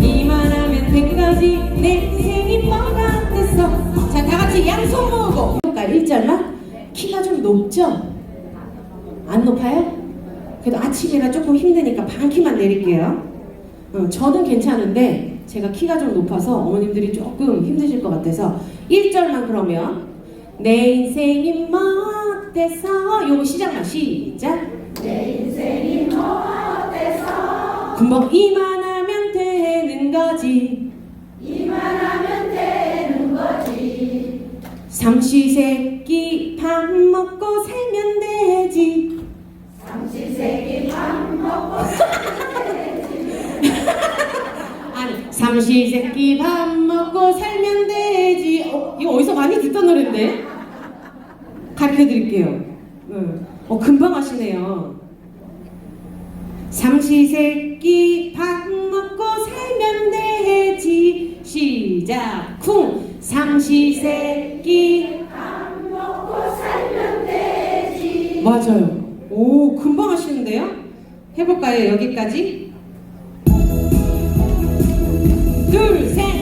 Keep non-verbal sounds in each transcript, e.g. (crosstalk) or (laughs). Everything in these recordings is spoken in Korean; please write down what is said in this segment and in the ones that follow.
이만 하면 되까지 내 생이 빨간댔어 자 다같이 양손 모으고 읽잖아? 키가 좀 높죠? 안 높아요? 그래도 아침이라 조금 힘드니까 반 키만 내릴게요 어, 저는 괜찮은데 제가 키가 좀 높아서 어머님들이 조금 힘드실 것 같아서 1절만 그러면 내 인생이 뭐 막대서 요거 시작만 시작 금방 이만하면 되는 거지. 이만하면 되는 거지. 삼시세끼 밥 먹고 살면 되지. (laughs) 아니 삼시세끼 밥 먹고 살면 되지. 어, 이거 어디서 많이 듣던 노래인데? 가르쳐 드릴게요. 응. 어 금방 하시네요 삼시세끼 밥 먹고 살면 되지. 시작. 쿵. 삼시세끼 밥 먹고 살면 되지. 맞아요. 오 금방 하시는데요? 해볼까요? 여기까지? 둘, 셋,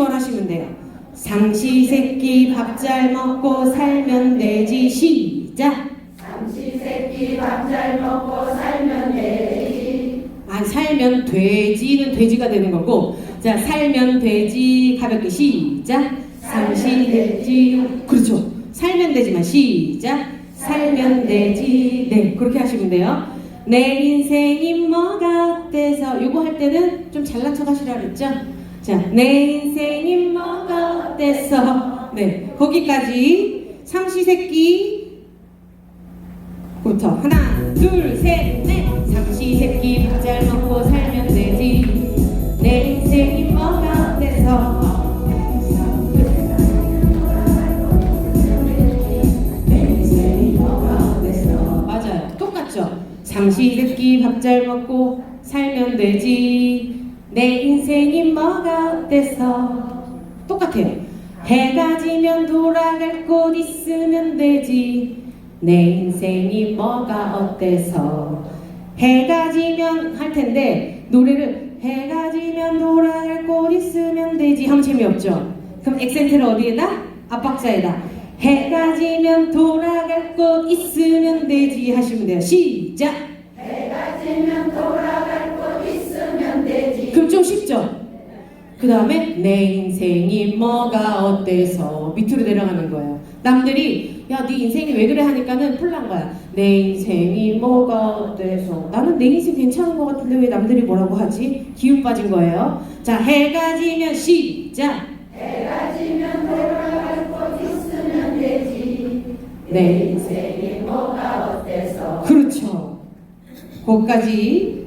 중얼중얼 하시면 돼요. 삼시세끼 밥 잘 먹고 살면 되지. 시작. 삼시세끼 밥 잘 먹고 살면 되지. 아 살면 돼지는 돼지가 되는 거고. 자 살면 돼지. 가볍게 시작. 삼시돼지. 그렇죠. 살면 되지만 시작. 살면 되지. 네 그렇게 하시면 돼요. 내 인생이 뭐가 어때서 요거 할 때는 좀 잘난 척 하시라 그랬죠 자 내 인생이 뭐가 어때서? 네 거기까지. 삼시세끼. 부터 하나 둘 셋 넷. 삼시세끼 밥잘 먹고 살면 되지. 내내 인생이 뭐가 어때서? 맞아요. 똑같죠? 삼시세끼 밥 잘 먹고 살면 되지 내 인생이 뭐가 어때서 똑같아요. 해가 지면 돌아갈 곳 있으면 되지. 내 인생이 뭐가 어때서? 해가 지면 할 텐데 노래를 해가 지면 돌아갈 곳 있으면 되지. 하면 재미없죠? 그럼 액센트를 어디에다? 앞박자에다. 해가 지면 돌아갈 곳 있으면 되지 하시면 돼요. 시작! 해가 지면 돌아갈 곳 그럼 좀 쉽죠? 그 다음에 내 인생이 뭐가 어때서 밑으로 내려가는 거예요. 남들이 야 네 인생이 왜 그래 하니까는 풀난 거야. 내 인생이 뭐가 어때서 나는 내 인생 괜찮은 것 같은데 왜 남들이 뭐라고 하지? 기운 빠진 거예요. 자 해가 지면 시작. 해가 지면 돌아갈 곳 있으면 되지 내 인생이 뭐가 어때서 그렇죠. 거기까지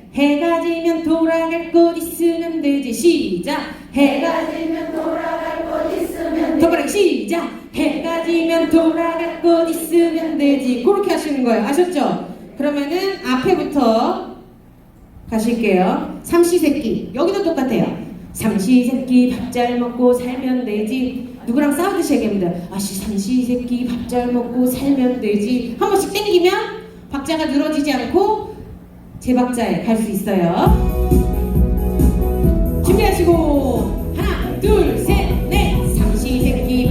해가 지면 돌아갈 곳 있으면 되지. 시작. 해가 지면 돌아갈 곳 있으면 더 되지 빠르게 시작. 해가 지면 돌아갈 곳 있으면 되지. 그렇게 하시는 거예요. 아셨죠? 그러면은 앞에부터 가실게요. 삼시세끼. 여기도 똑같아요. 삼시세끼 밥 잘 먹고 살면 되지. 누구랑 싸우듯이 얘기합니다. 아씨 삼시세끼 밥 잘 먹고 살면 되지. 한 번씩 땡기면 박자가 늘어지지 않고 제 박자에 갈 수 있어요. 준비하시고. 하나 삼시세끼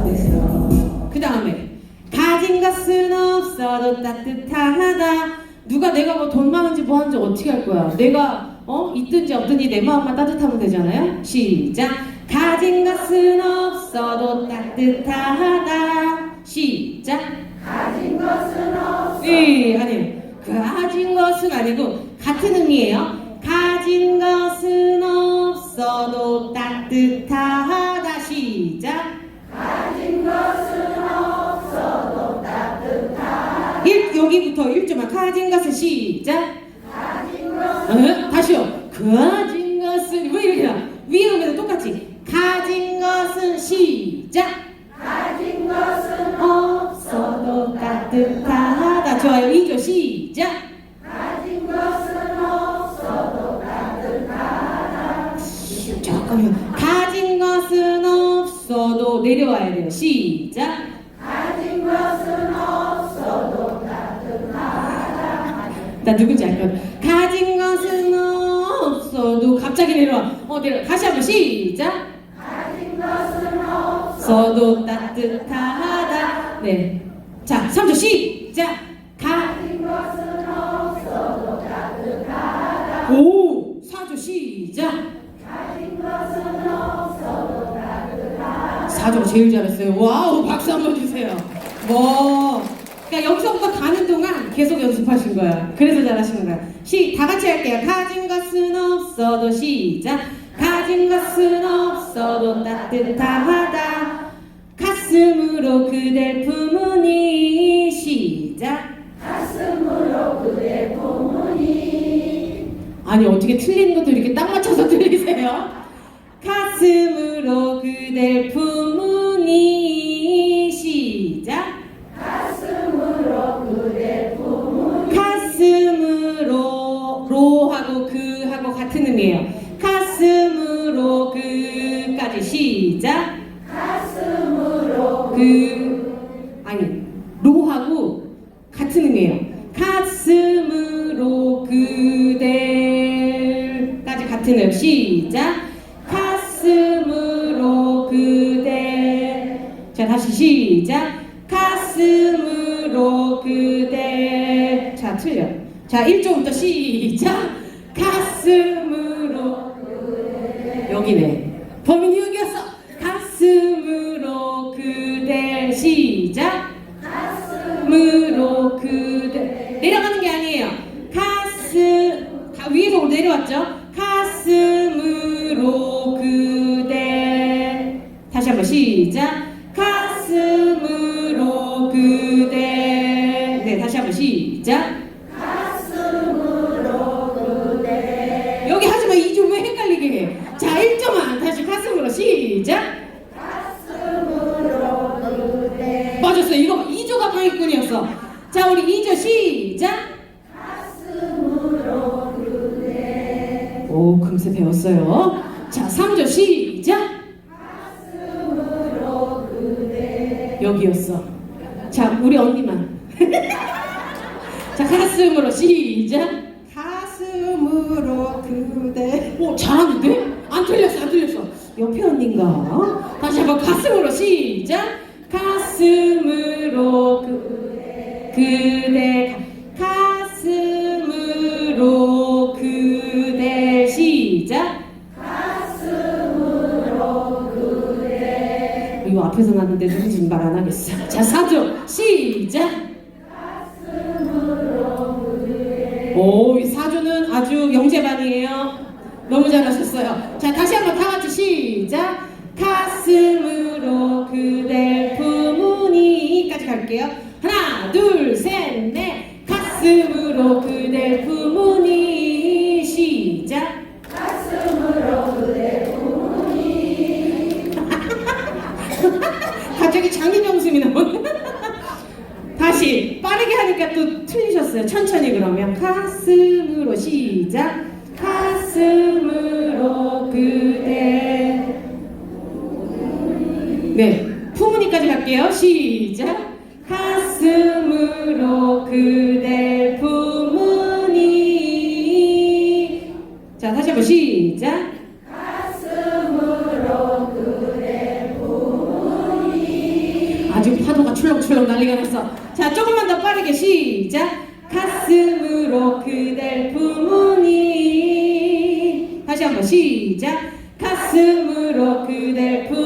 어땠어 그 다음에 가진 것은 없어도 따뜻하다. 누가 내가 뭐 돈 많은지 뭐 하는지 어떻게 할 거야? 내가 어 있든지 없든지 내 마음만 따뜻하면 되잖아요 시작 가진 것은 없어도 따뜻하다 시작 가진 것은 없어도 시 아니 가진 것은 아니고 같은 의미예요. 가진 것은 없어도 따뜻하다 시작. 가진 것은 없어도 따뜻하다. 일 여기부터 1조만 가진 것은 시작. 가진 것은. 가진 것은 왜 이렇게 나? 위에 오면 똑같이 가진 것은 시작. 가진 것은 없어도 따뜻하다. 좋아요. 2조 시작. 가진 것은 없어도 따뜻하다. 잠깐만. 가진 것은 없어도 내려와야 돼요. 시작. 가진 것은 없어도 따뜻하다. 나 누군지 알거 내려와. 어 내려. 다시 한번 시작. 가진 것은 없어도 따뜻하다. 네. 자, 3조 시작. 가. 가진 것은 없어도 따뜻하다. 오. 4조 시작. 가진 것은 없어도 따뜻하다. 4조가 제일 잘했어요. 와우. 박수 한번 주세요. 와. 그러니까 여기서부터 가는 동안 계속 연습하신 거야. 그래서 잘하시는 거야. 시, 다 같이 할게요. 가진 것은 없어도 시작. 가진 것은 없어도 따뜻하다. 가슴으로 그댈 품으니 시작. 가슴으로 그대 부모니 아니 어떻게 틀린 것도 이렇게 딱 맞춰서 (laughs) 들리세요? 가슴으로 그댈 품으니 그 아니 로하고 같은 의미예요. 가슴으로 그댈까지 같은 의미 시작. 가슴으로 그댈 자 다시 시작. 가슴으로 그댈 자 틀려. 자 1조부터 시작. 2조 왜 헷갈리게 해? 자 1조만 다시 가슴으로 시작. 가슴으로 그대 맞았어요. 이거 2조가 방해꾼이었어. 자, 우리 2조 시작. 가슴으로 그대 오, 금세 배웠어요. 자, 3조 시작. 가슴으로 그대 여기였어. 자, 우리 언니만. (laughs) 자, 가슴으로 시작. 가슴으로 그대 오, 잘하는데? 안 틀렸어, 안 틀렸어. 옆에 언니인가? 다시 한번 가슴으로 시작. 가슴으로 그, 그대 가슴으로 그대 시작. 가슴으로 그대 이거 앞에서 났는데 누군지 말안 하겠어. 자, 사조 시작. 오, 이 사조는 아주 영재반이에요. 너무 잘하셨어요. 자, 다시 한번 다 같이 시작. 가슴으로 그댈 품으니까지 갈게요. 하나, 둘, 셋, 넷. 가슴으로 그댈 품으니 시작. 가슴으로 그대 부모니 (laughs) 갑자기 장인영숨이 나오네. 다시 빠르게 하니까 또 틀리셨어요. 천천히 그러면 가슴으로 시작. 가슴으로 그대. 네, 품으니까지 갈게요. 시작. 가슴으로 그대 난리가 났어. 자, 조금만 더 빠르게 시작. 가슴으로 그댈 품으니. 다시 한번 시작. 가슴으로 그댈 품으니.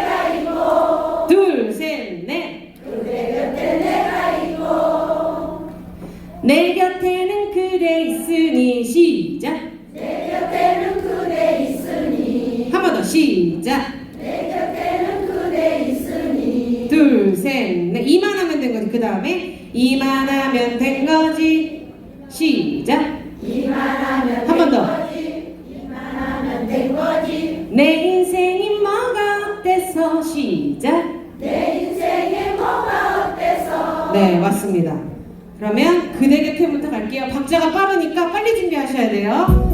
다음에 이만하면 된 거지. 시작. 이만하면 한번 된 더. 거지. 이만하면 된 거지. 내 인생이 뭐가 어때서? 시작. 내 인생에 뭐가 어때서? 네 맞습니다. 그러면 그대 곁에부터 갈게요. 박자가 빠르니까 빨리 준비하셔야 돼요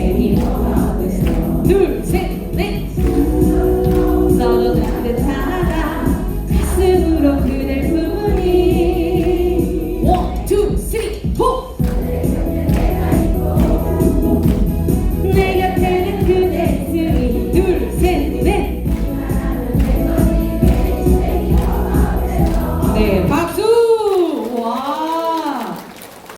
给你的。